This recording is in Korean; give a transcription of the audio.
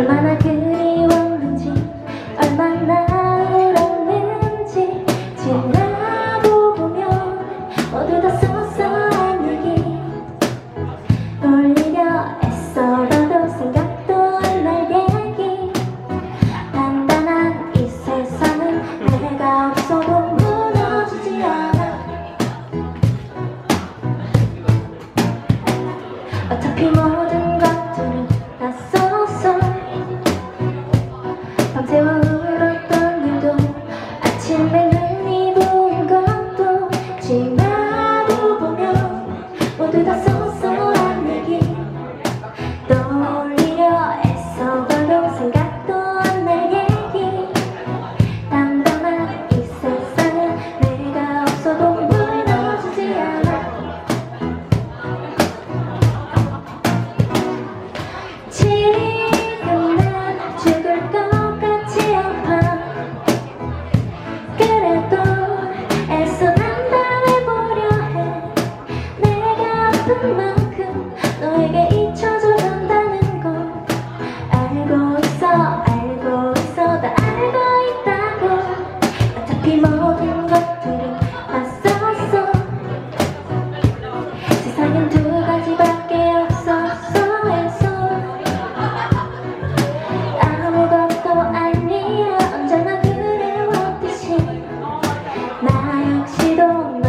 얼마나 그리웠는지 얼마나 울었는지 지나 the